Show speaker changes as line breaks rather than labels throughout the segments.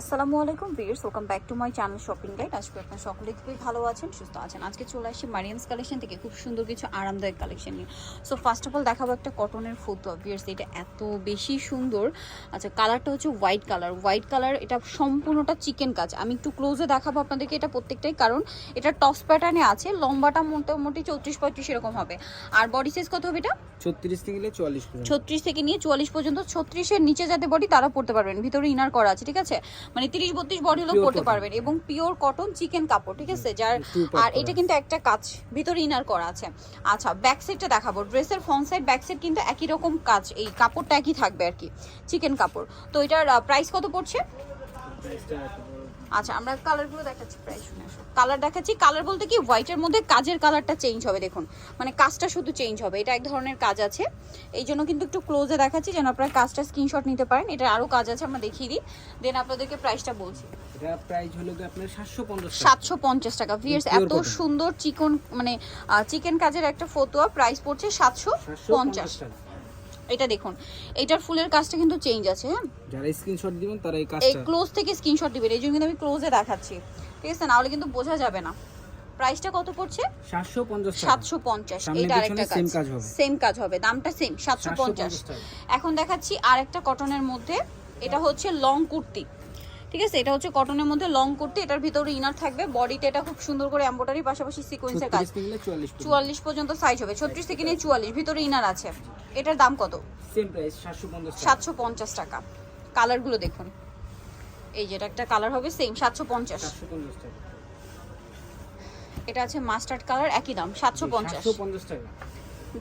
আসসালামু আলাইকুম viewers welcome back to my channel shopping guide আজকে আপনার সকলে খুবই ভালো আছেন, সুস্থ আছেন। আজকে চলে আসি মারিয়ামস কালেকশন থেকে, খুব সুন্দর কিছু আরামদায়ক কালেকশন নিয়ে। সো ফার্স্ট অফ অল দেখাবো একটা কটনের ফুতো ভিউয়ার্স এটা এত বেশি সুন্দর। আচ্ছা কালারটা হচ্ছে হোয়াইট কালার হোয়াইট কালার এটা সম্পূর্ণটা চিকেন কাজ আমি একটু ক্লোজে দেখাবো আপনাদেরকে এটা প্রত্যেকটাই, কারণ এটা টস প্যাটার্নে আছে। লম্বাটা মোটামুটি চৌত্রিশ পঁয়ত্রিশ এরকম হবে। আর বডি সাইজ কত হবে এটা?
ছত্রিশ থেকে নিয়ে চুয়াল্লিশ পর্যন্ত।
ছত্রিশ থেকে নিয়ে চুয়াল্লিশ পর্যন্ত ছত্রিশের নিচে যাতে বডি তারা পড়তে পারবেন। ভিতরে ইনার করা আছে ঠিক আছে? মানে তিরিশ বত্রিশ বডি
Pure
পড়তে পারবেন এবং পিওর কটন চিকেন কাপড় ঠিক আছে? যার আর এটা কিন্তু একটা কাজ ভিতরে ইনার করা আছে। আচ্ছা ব্যাক সাইডটা দেখাবো। ড্রেসের ফ্রন্ট সাইড ব্যাক সাইড কিন্তু একই রকম কাজ এই কাপড়টা একই থাকবে আর কি চিকেন কাপড়। তো এটার প্রাইস কত পড়ছে? আচ্ছা আমরা কালারগুলো দেখাচ্ছি প্রাইস শুনে আসো। কালার দেখাচ্ছি কালার বলতে কি হোয়াইটের মধ্যে কাজের কালারটা চেঞ্জ হবে দেখুন। মানে কাজটা শুধু চেঞ্জ হবে এটা এক ধরনের কাজ আছে। এই জন্য কিন্তু একটু ক্লোজে দেখাচ্ছি যেন আপনারা কাজটা স্ক্রিনশট নিতে পারেন। এটা আরও কাজ আছে আমরা দেখিয়ে দিই। দেন আপনাদেরকে প্রাইসটা বলছি।
সাতশো পঞ্চাশ
টাকা? ভিয়ার্স এত সুন্দর চিকন মানে চিকেন কাজের একটা ফতুয়া প্রাইস পড়ছে সাতশো পঞ্চাশ
টাকা।
এটা দেখুন এটার ফুলের কাজটা কিন্তু চেঞ্জ আছে হ্যাঁ?
যারা স্ক্রিনশট দিবেন তারা এই কাজটা এই
ক্লোজ থেকে স্ক্রিনশট দিবেন এই জন্য কিন্তু আমি ক্লোজে দেখাচ্ছি। ঠিক আছে নাহলে কিন্তু বোঝা যাবে না। প্রাইসটা কত পড়ছে?
সাতশো পঞ্চাশ টাকা।
সাতশো পঞ্চাশ
সামনে
এটা আরেকটা
same কাজ। হবে।
সেম কাজ হবে দামটা সেম সাতশো পঞ্চাশ।
টাকা।
এখন দেখাচ্ছি আরেকটা কটনের মধ্যে। এটা হচ্ছে লং কুর্তি। ঠিক আছে এটা হচ্ছে কটনের মধ্যে লং কুর্তি এটার ভিতরে ইনার থাকবে। বডিতে এটা খুব সুন্দর করে এমব্রয়ডারি পাশাপাশি সিকোয়েন্সের কাজ।
ছত্রিশ থেকে নিয়ে চুয়াল্লিশ
চুয়াল্লিশ পর্যন্ত সাইজ হবে ছত্রিশ থেকে নিয়ে চুয়াল্লিশ ভিতরে ইনার আছে। এটার দাম কত?
সেম প্রাইস সাতশো পঞ্চাশ টাকা।
কালারগুলো দেখুন। এই যেটা একটা কালার হবে সেম সাতশো পঞ্চাশ।
সাতশো পঞ্চাশ টাকা।
এটা আছে মাস্টার্ড কালার একই দাম সাতশো পঞ্চাশ।
সাতশো পঞ্চাশ টাকা।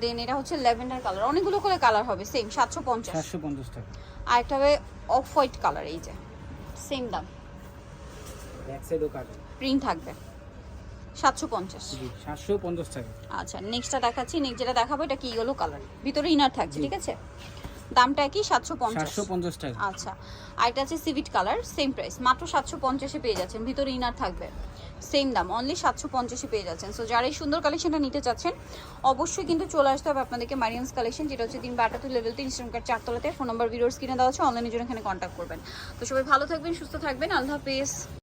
দেন এটা হচ্ছে ল্যাভেন্ডার কালার অনেকগুলো করে কালার হবে সেম সাতশো পঞ্চাশ।
সাতশো পঞ্চাশ টাকা।
আর একটা হবে অফ হোয়াইট কালার এই যে সেম দাম।
ব্যাক সাইডও কাজ
প্রিন্ট থাকবে। সাতশো পঞ্চাশ।
জি সাতশো পঞ্চাশ টাকা।
আচ্ছা নেক্সটটা দেখাচ্ছি। নেক্সট যেটা দেখাবো এটা কি ইয়েলো কালার ভিতরে ইনার থাকছে ঠিক আছে? দামটা কি?
টাকা।
আচ্ছা আর এটা আছে সিভিট কালার সেম প্রাইস মাত্র পেয়ে যাচ্ছেন ভিতরে ইনার থাকবে। সেম দাম অনলি পেয়ে যাচ্ছেন। সো যারা এই সুন্দর কালেকশনটা নিতে চাচ্ছেন অবশ্যই কিন্তু চলে আসতে হবে আপনাদেরকে মারিয়ামস কালেকশন যেটা হচ্ছে তিন বাটাতুল লেভেল তিন কার্ড চারতলাতে। ফোন নাম্বার ভিডিওস কিনে দেওয়া আছে অনলাইনের জন্য এখানে কন্ট্যাক্ট করবেন। তো সবাই ভালো থাকবেন সুস্থ থাকবেন। আল্লাহ হাফেজ।